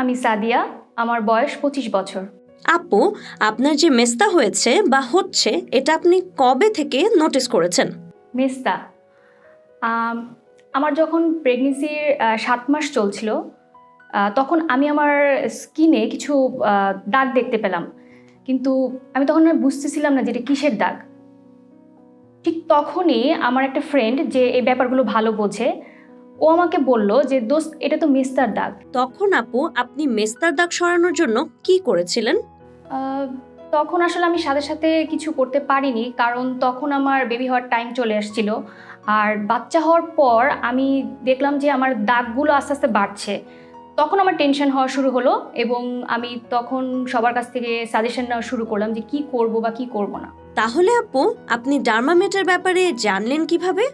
আমি সাদিয়া আমার বয়স পঁচিশ বছর। আপু আপনার যে মেস্তা হয়েছে বা হচ্ছে এটা আপনি কবে থেকে নোটিস করেছেন? মেস্তা। আমার যখন প্রেগনেন্সির সাত মাস চলছিল তখন আমি আমার স্কিনে কিছু দাগ দেখতে পেলাম। কিন্তু আমি তখন আর বুঝতেছিলাম না যে এটা কিসের দাগ। ঠিক তখনই আমার একটা ফ্রেন্ড যে এই ব্যাপারগুলো ভালো বোঝে ও আমাকে বলল যে দোস্ত এটা তো মেস্তার দাগ তখন আপু আপনি মেস্তার দাগ সরানোর জন্য কি করেছিলেন? তখন আসলে আমি সাথে সাথে কিছু করতে পারিনি কারণ তখন আমার বেবি হওয়ার টাইম চলে আসছিল। আর বাচ্চা হওয়ার পর আমি দেখলাম যে আমার দাগগুলো আস্তে আস্তে বাড়ছে। তখন আমার টেনশন হওয়া শুরু হলো এবং আমি তখন সবার কাছ থেকে সাজেশন নেওয়া শুরু করলাম যে কি করব বা কি করব না? তাহলে আপু আপনি ডার্মামেটের ব্যাপারে জানলেন কীভাবে?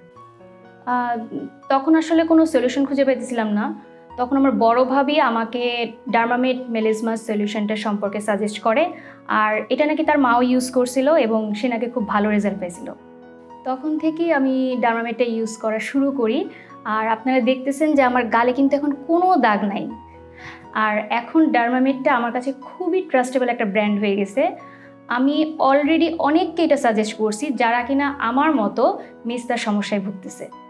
তখন আসলে কোনো সলিউশন খুঁজে পেতেছিলাম না। তখন আমার বড় ভাবি আমাকে ডার্মামেট মেলিজমাস সলিউশনটা সম্পর্কে সাজেস্ট করে। আর এটা নাকি তার মাও ইউজ করছিল এবং সে নাকি খুব ভালো রেজাল্ট পেয়েছিল। তখন থেকেই আমি ডার্মামেটটা ইউজ করা শুরু করি। আর আপনারা দেখতেছেন যে আমার গালে কিন্তু এখন কোনো দাগ নাই। আর এখন ডার্মামেটটা আমার কাছে খুবই ট্রাস্টেবল একটা ব্র্যান্ড হয়ে গেছে। আমি অলরেডি অনেককে এটা সাজেস্ট করছি যারা কিনা আমার মতো মিস্তার সমস্যায় ভুগতেছে।